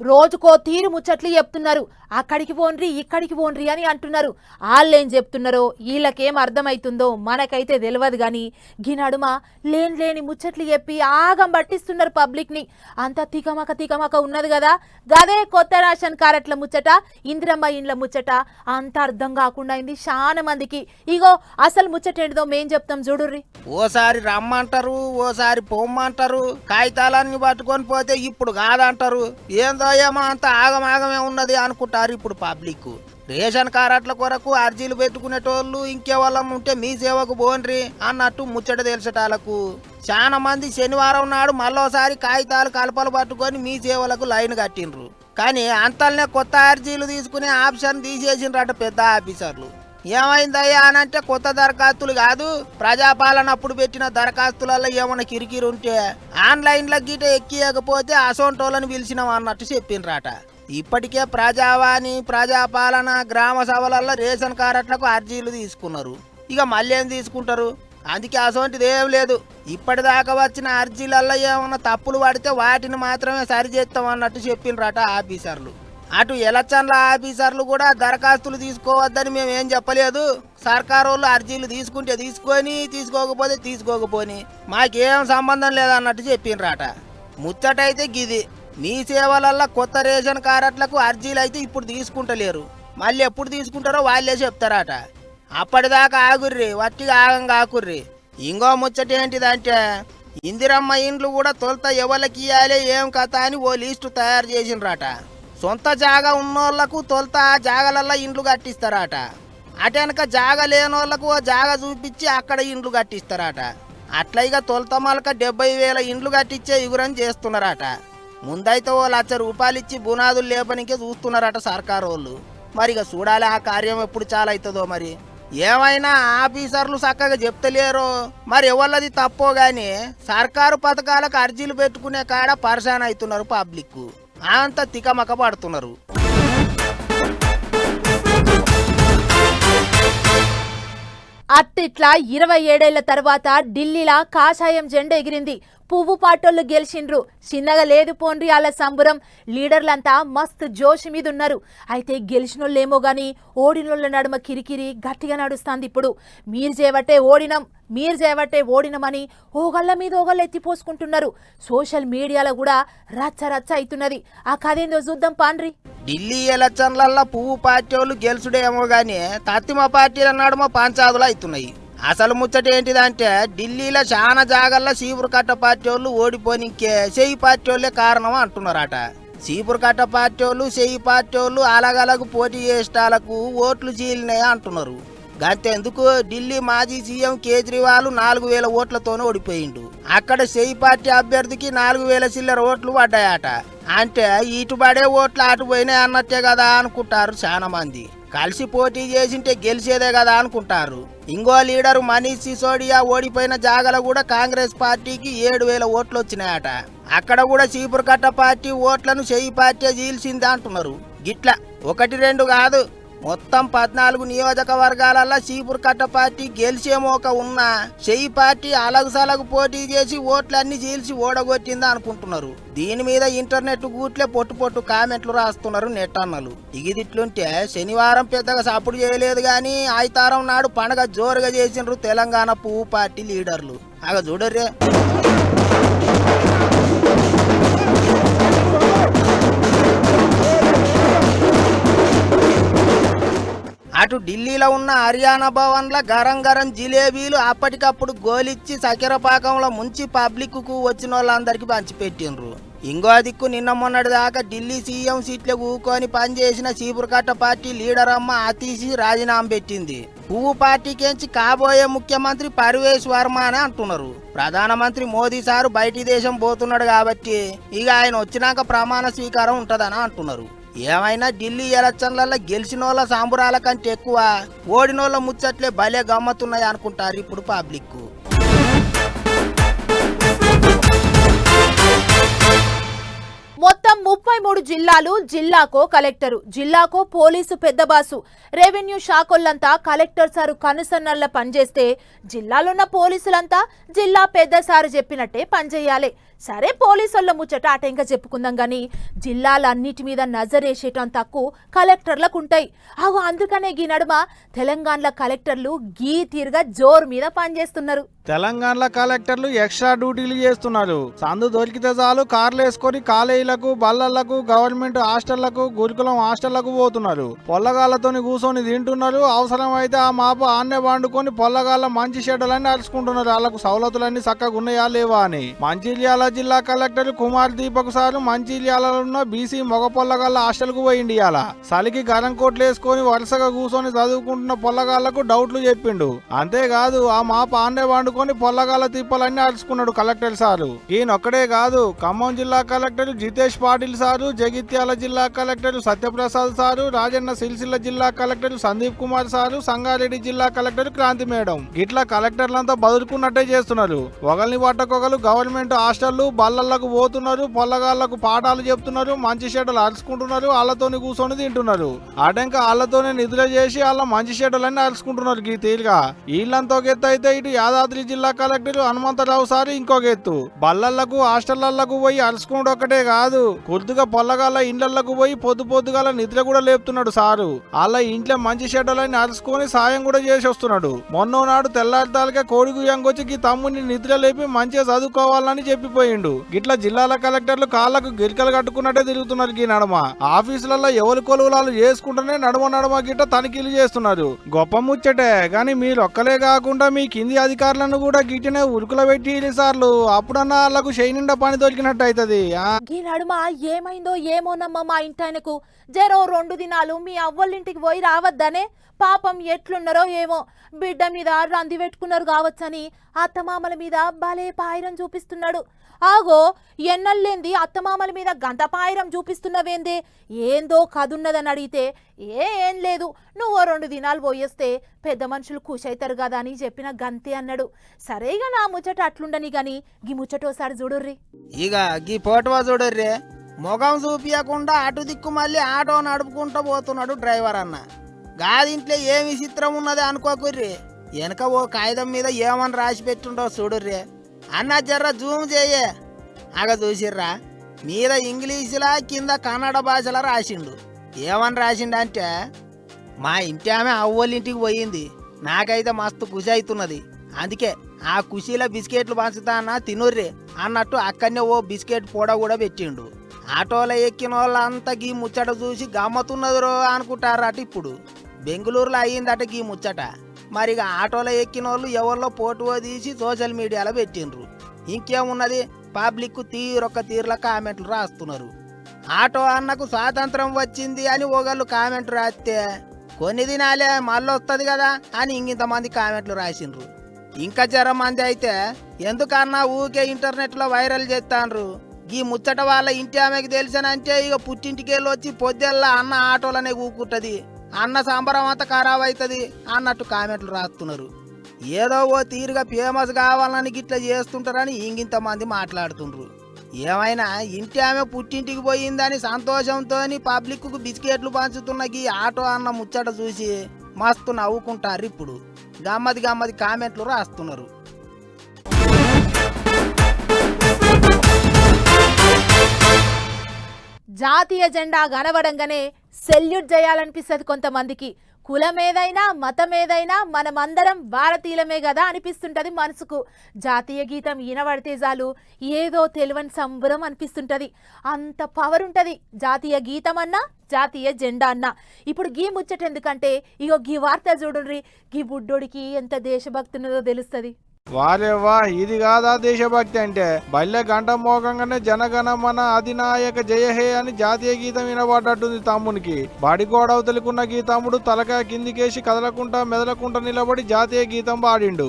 రోజుకో తీరు ముచ్చట్లు చెప్తున్నారు. అక్కడికి పోన్రి ఇక్కడికి పోన్రి అని అంటున్నారు. వాళ్ళేం చెప్తున్నారో వీళ్ళకేం అర్థమవుతుందో మనకైతే తెలియదు కానీ గినడుమ లేని లేని ముచ్చట్లు చెప్పి ఆగం పట్టిస్తున్నారు పబ్లిక్ని. అంత తికమక తికమక ఉన్నది కదా. గదే కొత్త రేషన్ కార్డుల ముచ్చట ఇందిరమ్మ ఇండ్ల ముచ్చట అంత అర్థం కాకుండా అయింది చాలా మందికి. ఇగో అసలు ముచ్చట ఏంటిదో మేం చెప్తాం చూడుర్రి. ఓసారి రమ్మంటారు ఓసారి పొమ్మంటారు కాగితాలన్నీ పట్టుకొని పోతే ఇప్పుడు కాదంటారు. ఏందో ఏమో అంత ఆగమాగమే ఉన్నది అనుకుంటారు ఇప్పుడు పబ్లిక్ రేషన్ కారట్ల కొరకు అర్జీలు పెట్టుకునేటోళ్ళు ఇంకేవాళ్ళం ఉంటే మీ సేవకు బోన్రి అన్నట్టు ముచ్చట తెలిసేటాలకు. చాలా మంది శనివారం నాడు మళ్ళోసారి కాగితాలు కలపలు పట్టుకొని మీ సేవలకు లైన్ కట్టిండ్రు. కానీ అంతల్నే కొత్త అర్జీలు తీసుకునే ఆప్షన్ తీసేసిండ్రట పెద్ద ఆఫీసర్లు. ఏమైందయ్యా అని అంటే కొత్త దరఖాస్తులు కాదు. ప్రజాపాలన అప్పుడు పెట్టిన దరఖాస్తులలో ఏమైనా కిరికిరి ఉంటే ఆన్లైన్లో గీట ఎక్కియకపోతే అసోంటోళ్ళని పిలిచినాం అన్నట్టు చెప్పిండ్రట. ఇప్పటికే ప్రజావాణి ప్రజాపాలన గ్రామ సభలలో రేషన్ కార్డులకు అర్జీలు తీసుకున్నారు. ఇక మళ్ళీ ఏం తీసుకుంటారు? అందుకే అసోంటిది ఏం లేదు. ఇప్పటిదాకా వచ్చిన అర్జీలలో ఏమైనా తప్పులు పడితే వాటిని మాత్రమే సరిచేస్తాం అన్నట్టు చెప్పిండ్రట ఆఫీసర్లు. అటు ఎలక్షన్ల ఆఫీసర్లు కూడా దరఖాస్తులు తీసుకోవద్దని మేము ఏం చెప్పలేదు. సర్కారు వాళ్ళు అర్జీలు తీసుకుంటే తీసుకొని తీసుకోకపోతే తీసుకోకపోని. మాకేం సంబంధం లేదన్నట్టు చెప్పిండ్రట ముచ్చటైతే గిది. మీ సేవలల్లో కొత్త రేషన్ కార్డులకు అర్జీలు అయితే ఇప్పుడు తీసుకుంటలేరు. మళ్ళీ ఎప్పుడు తీసుకుంటారో వాళ్ళే చెప్తారట. అప్పటిదాకా ఆగుర్రి వట్టిగా ఆగం కాకుర్రి ఇంకో ముచ్చట ఏంటిదంటే ఇందిరమ్మ ఇండ్లు కూడా తొలుత ఎవరికి ఇయ్యాలి ఏం కథ అని ఓ లిస్టు తయారు చేసిండ్రట. సొంత జాగా ఉన్నోళ్ళకు తొలత ఆ ఇండ్లు కట్టిస్తారట. అటెనక జాగ లేనోళ్ళకు ఓ జాగ చూపించి అక్కడ ఇండ్లు కట్టిస్తారట. అట్లా ఇక తొలత మలక డెబ్బై వేల ఇండ్లు కట్టించే ఇగురం చేస్తున్నారట. ముందైతే ఓ లక్ష రూపాయలు ఇచ్చి బునాదులు లేపనికే చూస్తున్నారట సర్కారు వాళ్ళు మరి ఇక చూడాలి ఆ కార్యం ఎప్పుడు చాలా అవుతుందో మరి. ఏమైనా ఆఫీసర్లు చక్కగా చెప్తలేరు? మరి ఎవళ్ళది తప్పో కానీ సర్కారు పథకాలకు అర్జీలు పెట్టుకునే కాడ పరిశాన్ అవుతున్నారు పబ్లిక్ అంత తికమక పడుతున్నారు అట్టిట్లా ఇరవై ఏడేళ్ళ తర్వాత ఢిల్లీలా కాషాయం జెండా ఎగిరింది. పువ్వు పాటోళ్ళు గెలిచిండ్రు. చిన్నగా లేదు పోండ్రి అలా సంబురం. లీడర్లంతా మస్త్ జోష్ మీద ఉన్నారు అయితే గెలిచినోళ్ళేమో గాని ఓడినోళ్ళ నడుమ కిరికిరి గట్టిగా నడుస్తాంది ఇప్పుడు. మీరు చేయబట్టే ఓడినం మీరు చేవట్టే ఓడినమని ఓగళ్ళ మీద ఓగళ్ళు ఎత్తిపోసుకుంటున్నారు సోషల్ మీడియాలో కూడా రచ్చ రచ్చ అవుతున్నది. ఆ కథేందో చూద్దాం పాండ్రి. ఢిల్లీ ఎలక్షన్లల్లో పువ్వు పార్టీ వాళ్ళు గెలుచుడేమో గానీ తత్తిమ పార్టీల నడుమ పంచాదులు అవుతున్నాయి. అసలు ముచ్చట ఏంటిదంటే ఢిల్లీలో చాలా జాగల్లో చీపురు కట్ట పార్టీ వాళ్ళు ఓడిపోనికే చెయ్యి పార్టీ వాళ్ళే కారణం అంటున్నారట. చీపురు కట్ట పార్టీ వాళ్ళు చెయ్యి పార్టీ వాళ్ళు అలగలగు పోటీ చేసేటాలకు ఓట్లు చీలినాయి అంటున్నారు. గంతెందుకు ఢిల్లీ మాజీ సీఎం కేజ్రీవాల్ నాలుగు వేల ఓట్లతోనే ఓడిపోయిండు. అక్కడ సెయి పార్టీ అభ్యర్థికి నాలుగు వేల చిల్లర ఓట్లు పడ్డాయట. అంటే ఇటు పడే ఓట్లు అటు పోయినాయి అన్నట్టే కదా అనుకుంటారు చాలా మంది కలిసి పోటీ చేసింటే గెలిచేదే కదా అనుకుంటారు. ఇంకో లీడరు మనీష్ సిసోడియా ఓడిపోయిన జాగల కూడా కాంగ్రెస్ పార్టీకి ఏడు వేల ఓట్లు వచ్చినాయట. అక్కడ కూడా చీపురు కట్ట పార్టీ ఓట్లను చెయ్యి పార్టీ చీల్చింది అంటున్నారు గిట్ల ఒకటి రెండు కాదు. మొత్తం పద్నాలుగు నియోజకవర్గాలలో చీపురు కట్ట పార్టీ గెలిచేమోక ఉన్న చెయ్యి పార్టీ అలగు సలగు పోటీ చేసి ఓట్లన్నీ చీల్చి ఓడగొట్టిందా అనుకుంటున్నారు. దీని మీద ఇంటర్నెట్ గూట్లే పొట్టు పొట్టు కామెంట్లు రాస్తున్నారు నెట్టన్నలు. ఇగిదిట్లుంటే శనివారం పెద్దగా సపోర్ట్ చేయలేదు కానీ ఆయితారం నాడు పండగ జోరుగా చేసిండ్రు తెలంగాణ పువ్వు పార్టీ లీడర్లు. అగ చూడర్రే. అటు ఢిల్లీలో ఉన్న హర్యానా భవన్ల గరం గరం జిలేబీలు అప్పటికప్పుడు గోలిచ్చి చక్కెర పాకంలో ముంచి పబ్లిక్కు వచ్చిన వాళ్ళందరికీ పంచిపెట్టిండ్రు. ఇంకో దిక్కు నిన్న మొన్నటి దాకా ఢిల్లీ సీఎం సీట్లు ఊకొని పనిచేసిన చీపురుకట్ట పార్టీ లీడర్ అమ్మ అతీసి రాజీనామా పెట్టింది. పువ్వు పార్టీకేంచి కాబోయే ముఖ్యమంత్రి పర్వేష్ వర్మ అని అంటున్నారు. ప్రధానమంత్రి మోదీ సారు బయటి దేశం పోతున్నాడు కాబట్టి ఇక ఆయన వచ్చినాక ప్రమాణ స్వీకారం ఉంటదని అంటున్నారు. ఏమైనా ఢిల్లీ ఎలక్షన్లలో గెలిచిన వాళ్ళ సాంబురాల కంటే ఎక్కువ ఓడినోళ్ళ ముచ్చట్లే భలే గమ్మతున్నాయి అనుకుంటారు ఇప్పుడు పబ్లిక్. మొత్తం ముప్పై మూడు జిల్లాలు జిల్లాకో కలెక్టరు జిల్లాకో పోలీసు పెద్ద బాసు. రెవెన్యూ శాఖలంతా కలెక్టర్ సారు కనుసన్నల్ల పనిచేస్తే జిల్లాలున్న పోలీసులంతా జిల్లా పెద్ద సారు చెప్పినట్టే పనిచేయాలి. సరే పోలీసుల ముచ్చట అట ఇంకా చెప్పుకుందాం గాని జిల్లాలన్నిటి మీద నజరేసేటం తక్కువ కలెక్టర్లకు ఉంటాయి అవు అందుకనే గీ నడుమ తెలంగాణలో కలెక్టర్లు గీ తీరుగా జోరు మీద పనిచేస్తున్నారు. తెలంగాణలో కలెక్టర్లు ఎక్స్ట్రా డ్యూటీలు చేస్తున్నారు. సందు దొరికితే చాలు కార్లు వేసుకొని కాలేజీలకు బల్లలకు గవర్నమెంట్ హాస్టళ్ళకు గురుకులం హాస్టళ్ళకు పోతున్నారు. పొల్లగాళ్ళతోని కూర్చొని తింటున్నారు. అవసరం అయితే ఆ మాప ఆన్నే వండుకొని పొల్లగాళ్ళ మంచి షెడ్యూలన్నీ అరుచుకుంటున్నారు. వాళ్ళకు సవలతులన్నీ చక్కగా ఉన్నాయా లేవా అని. జిల్లా కలెక్టర్ కుమార్ దీపక్ సారు మంచిర్యాలలో ఉన్న బీసీ మగ పొల్లగాళ్ళ హాస్టల్కు పోయిండి అలా చలికి గరం కోట్లు వేసుకొని వరుసగా కూర్చొని చదువుకుంటున్న పొల్లగాళ్ళకు డౌట్లు చెప్పిండు. అంతేకాదు ఆ మాప ఆన్నే వండుకొని పొల్లగాళ్ళ తిప్పలన్నీ అరుచుకున్నాడు కలెక్టర్ సారు. ఈయనొక్కడే కాదు ఖమ్మం జిల్లా కలెక్టర్ జితేష్ పాటిల్ సారు జగిత్యాల జిల్లా కలెక్టర్ సత్యప్రసాద్ సారు రాజన్న సిరిసిల్ల జిల్లా కలెక్టర్ సందీప్ కుమార్ సారు సంగారెడ్డి జిల్లా కలెక్టర్ క్రాంతి మేడం. ఇట్లా కలెక్టర్లంతా బదులుకున్నట్టే చేస్తున్నారు. ఒకరిని పట్టకొకరు గవర్నమెంట్ హాస్టల్ వాళ్ళు బల్లలకు పోతున్నారు పొల్లగాళ్ళకు పాఠాలు చెప్తున్నారు మంచి చెడ్డలు అరుచుకుంటున్నారు వాళ్ళతోని కూర్చొని తింటున్నారు. అటంక వాళ్ళతోనే నిద్ర చేసి వాళ్ళ మంచి చెడ్డలన్నీ అరుచుకుంటున్నారు ఈ తీరుగా వీళ్ళంతో గెత్తు అయితే ఇటు యాదాద్రి జిల్లా కలెక్టర్ హనుమంతరావు సారి ఇంకో గెత్తు. బల్లలకు హాస్టళ్ళకు పోయి అరుచుకుంటూ ఒకటే కాదు కొద్దిగా పొల్లగాళ్ళ ఇండ్లకు పోయి పొద్దు పొద్దుగాల నిద్ర కూడా లేపుతున్నాడు సారు. వాళ్ళ ఇంట్లో మంచి షెడ్డలన్నీ అరుచుకొని సాయం కూడా చేసి వస్తున్నాడు మొన్న నాడు తెల్లారితాలకే కోడి గుయ్యంగొచ్చి ఈ తమ్ముడిని నిద్ర లేపి మంచిగా చదువుకోవాలని పోయిండు. గిట్లా జిల్లాల కలెక్టర్లు కాళ్ళకు గిరికలు కట్టుకున్నట్టే తిరుగుతున్నారు ఈ నడమ. ఆఫీసులలో ఎవరు కొలువులాలు చేసుకుంటూనే నడమ నడమ గిట్ట తనిఖీలు చేస్తున్నారు. గొప్ప ముచ్చటే గాని మీరొక్కలే కాకుండా మీ కింది అధికారులను కూడా గిట్టనే ఉరుకుల పెట్టి సార్లు అప్పుడన్నా వాళ్ళకు చేయి నిండా పని దొరికినట్టు అవుతుంది ఈ నడుమ ఏమైందో ఏమోనమ్మా మా ఇంటాయనకు. జరో రెండు దినాలు మీ అవ్వలింటికి పోయి రావద్దనే పాపం ఎట్లున్నారో ఏమో. బిడ్డ మీద రంది పెట్టుకున్నారు కావచ్చని అత్తమామల మీద భలే పాయిరం చూపిస్తున్నాడు. ఆగో ఎన్నల్లేంది అత్తమామల మీద గంత పాయిరం చూపిస్తున్నవేందే? ఏందో కదున్నదని అడిగితే ఏ ఏం లేదు నువ్వు రెండు దినాలు పోయేస్తే పెద్ద మనుషులు ఖుషైతారు కదా అని చెప్పిన గంతే అన్నాడు. సరేగా నా ముచ్చట అట్లుండని గాని గీ ముచ్చటోసారి చూడుర్రి. ఇక గీ పోటవా చూడర్రే? ముఖం చూపియకుండా అటు దిక్కు మళ్ళీ ఆటో నడుపుకుంటూ పోతున్నాడు డ్రైవర్ అన్న గాదింట్లో ఏమి చిత్రం ఉన్నది అనుకోకుర్రీ. వెనక ఓ కాగితం మీద ఏమని రాసి పెట్టుండో చూడుర్రే. అన్న జర్ర జూమ్ చేయే. అగ చూసిర్రా. మీద ఇంగ్లీషులా కింద కన్నడ భాషలో రాసిండు. ఏమని రాసిండంటే మా ఇంటి ఆమె అవ్వలింటికి పోయింది. నాకైతే మస్తు ఖుషి అవుతున్నది అందుకే ఆ ఖుషీలో బిస్కెట్లు పంచుతా అన్న తినుర్రే అన్నట్టు అక్కడనే ఓ బిస్కెట్ పొడ కూడా పెట్టిండు. ఆటోలో ఎక్కిన వాళ్ళంతా గీ ముచ్చట చూసి గమ్మతున్నదిరో అనుకుంటారట ఇప్పుడు. బెంగళూరులో అయ్యిందట గీ ముచ్చట. మరి ఇక ఆటోలో ఎక్కిన వాళ్ళు ఎవరిలో ఫోటో తీసి సోషల్ మీడియాలో పెట్టిండ్రు. ఇంకేమున్నది? పబ్లిక్ తీరొక్క తీరుల కామెంట్లు రాస్తున్నారు. ఆటో అన్నకు స్వాతంత్రం వచ్చింది అని ఒకళ్ళు కామెంట్ రాస్తే కొన్ని దినాలే మళ్ళీ వస్తుంది కదా అని ఇంకింతమంది కామెంట్లు రాసిండ్రు. ఇంకా జర మంది అయితే ఎందుకన్నా ఊకే ఇంటర్నెట్లో వైరల్ చేస్తాండ్రు? ఈ ముచ్చట వాళ్ళ ఇంటి ఆమెకి తెలిసానంటే ఇక పుట్టింటికి వెళ్ళి వచ్చి పొద్దుల్లా అన్న ఆటోలనే ఊకుంటది. అన్న సంబరం అంతా ఖరాబ్ అవుతుంది అన్నట్టు కామెంట్లు రాస్తున్నారు. ఏదో ఓ తీరుగా ఫేమస్ కావాలని గిట్లా చేస్తుంటారని ఇంగింతమంది మాట్లాడుతుండ్రు. ఏమైనా ఇంటి ఆమె పుట్టింటికి పోయిందని సంతోషంతో పబ్లిక్కు బిస్కెట్లు పంచుతున్న ఈ ఆటో అన్న ముచ్చట చూసి మస్తు నవ్వుకుంటారు ఇప్పుడు. గమ్మది గమ్మది కామెంట్లు రాస్తున్నారు. జాతీయ జెండా కనబడంగానే సెల్యూట్ చేయాలనిపిస్తుంది కొంతమందికి. కులం ఏదైనా మతం ఏదైనా మనమందరం భారతీయులమే కదా అనిపిస్తుంటది మనసుకు. జాతీయ గీతం ఈనబడితే చాలు ఏదో తెలివని సంబరం అనిపిస్తుంటది. అంత పవర్ ఉంటుంది. జాతీయ గీతం అన్నా జాతీయ జెండా అన్నా. ఇప్పుడు గీ ముచ్చట ఎందుకంటే ఇగో గీ వార్త చూడుర్రి. గీ బుడ్డోడికి ఎంత దేశభక్తున్నదో తెలుస్తుంది. వారేవా ఇది కాదా దేశభక్తి అంటే? బల్లె గంట మోగంగానే జనగణ మన అధినాయక జయహే అని జాతీయ గీతం వినబడ్డట్టుంది తమ్మునికి. బాడి గోడవతలికున్న గీ తమ్ముడు తలకాయ కిందికేసి కదలకుండా మెదలకుండా నిలబడి జాతీయ గీతం పాడిండు.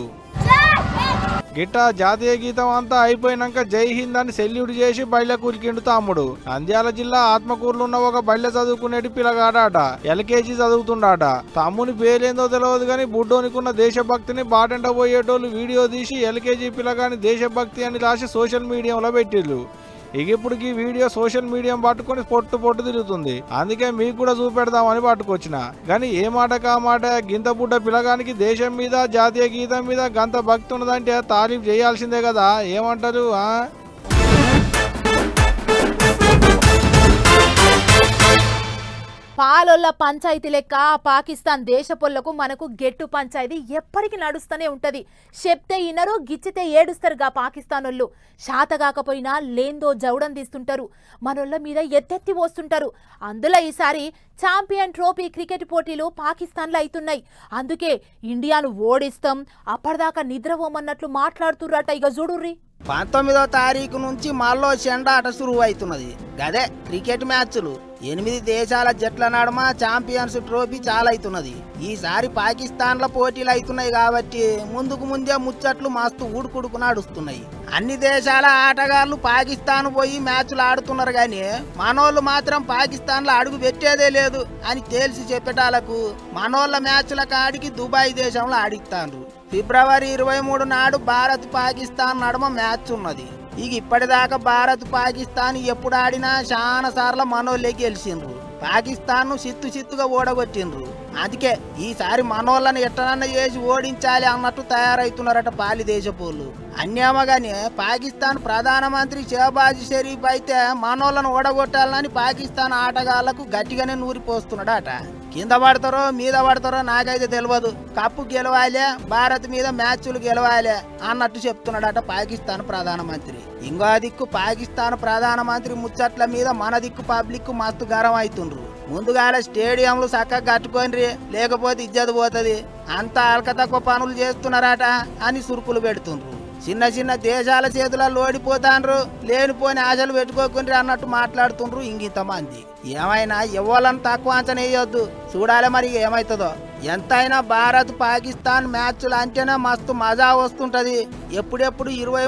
గిట్ట జాతీయ గీతం అంతా అయిపోయినాక జై హింద్ అని సెల్యూట్ చేసి బయట కూలికిండు తమ్ముడు నంద్యాల జిల్లా ఆత్మకూరులో ఉన్న ఒక బయట చదువుకునేటి పిల్లగాడాట. ఎల్కేజీ చదువుతుండాట. తమ్ముని పేరేందో తెలియదు కానీ బుడ్డోనికున్న దేశభక్తిని బాటంట పోయేటోళ్ళు వీడియో తీసి ఎల్కేజీ పిల్లగాని దేశభక్తి అని రాసి సోషల్ మీడియాలో పెట్టిళ్ళు ఇక ఇప్పుడు ఈ వీడియో సోషల్ మీడియా పట్టుకొని పొట్టు పొట్టు తిరుగుతుంది. అందుకే మీకు కూడా చూపెడదామని పట్టుకొచ్చిన. కానీ ఏ మాట కా మాట గింత బుడ్డ పిల్లగానికి దేశం మీద జాతీయ గీతం మీద గంత భక్తి ఉన్నదంటే తారీఫ్ చేయాల్సిందే కదా. ఏమంటారు పాలొల్ల పంచాయతీ లెక్క పాకిస్తాన్ పాకిస్తాన్ దేశపొల్లకు మనకు గెట్టు పంచాయతీ ఎప్పటికీ నడుస్తూనే ఉంటది. చెప్తే ఇనరు గిచ్చితే ఏడుస్తారుగా పాకిస్తానోళ్ళు. శాత కాకపోయినా లేందో జౌడం తీస్తుంటారు. మనోళ్ళ మీద ఎత్తెత్తి పోస్తుంటారు. అందులో ఈసారి ఛాంపియన్ ట్రోఫీ క్రికెట్ పోటీలు పాకిస్తాన్లో అవుతున్నాయి. అందుకే ఇండియాను ఓడిస్తాం అప్పటిదాకా నిద్రపోమన్నట్లు మాట్లాడుతుర్రట ఇక చూడుర్రి. పంతొమ్మిదో తారీఖు నుంచి మళ్ళీ చెండాట సురువు అవుతున్నది గదే క్రికెట్ మ్యాచ్లు. ఎనిమిది దేశాల జట్ల నడుమ ఛాంపియన్స్ ట్రోఫీ చాలా అవుతున్నది ఈసారి పాకిస్తాన్ల పోటీలు అవుతున్నాయి కాబట్టి ముందుకు ముందే ముచ్చట్లు మస్తు ఊడుకుడుకు నడుస్తున్నాయి. అన్ని దేశాల ఆటగాళ్ళు పాకిస్తాన్ పోయి మ్యాచ్లు ఆడుతున్నారు కానీ మనోళ్ళు మాత్రం పాకిస్తాన్లో అడుగు పెట్టేదే లేదు అని తేల్చి చెప్పటాలకు మనోళ్ళ మ్యాచ్ల కాడికి దుబాయ్ దేశంలో ఆడిస్తాండ్రు. ఫిబ్రవరి ఇరవై మూడు నాడు భారత్ పాకిస్తాన్ నడుమ మ్యాచ్ ఉన్నది ఇక ఇప్పటిదాకా భారత్ పాకిస్తాన్ ఎప్పుడు ఆడినా చాలా సార్లు మనోళ్ళే గెలిచిండ్రు. పాకిస్తాన్ను సిత్తు సిత్తుగా ఓడగొట్టిండ్రు. అందుకే ఈసారి మనోళ్ళని ఎట్టనన్నా చేసి ఓడించాలి అన్నట్టు తయారవుతున్నారట పాలి దేశపోళ్ళు అన్యామగానే పాకిస్తాన్ ప్రధానమంత్రి షహబాజ్ షరీఫ్ అయితే మనోళ్ళను ఓడగొట్టాలని పాకిస్తాన్ ఆటగాళ్ళకు గట్టిగానే నూరిపోస్తున్నాడట. కింద పడతారో మీద పడతారో నాకైతే తెలియదు కప్పు గెలవాలి భారత్ మీద మ్యాచ్లు గెలవాలి అన్నట్టు చెప్తున్నాడట పాకిస్తాన్ ప్రధానమంత్రి. ఇంకో దిక్కు పాకిస్తాన్ ప్రధానమంత్రి ముచ్చట్ల మీద మన దిక్కు పబ్లిక్ మస్తు గరం అవుతుండ్రు ముందుగాల స్టేడియంలు చక్కగా కట్టుకోండి లేకపోతే ఇజ్జత పోతుంది. అంతా అల్క తక్కువ పనులు చేస్తున్నారట అని సురుకులు పెడుతుండ్రు. చిన్న చిన్న దేశాల చేతులలో ఓడిపోతాండ్రు లేనిపోని ఆశలు పెట్టుకోకుండా అన్నట్టు మాట్లాడుతుండ్రు ఇంకింతమంది ఏమైనా ఇవ్వాలని తక్కువ అంచనా వేయొద్దు. చూడాలి మరి ఏమవుతుందో ఎంతైనా భారత్ పాకిస్తాన్ మ్యాచ్లు అంటేనే మస్తు మజా వస్తుంటది. ఎప్పుడెప్పుడు ఇరవై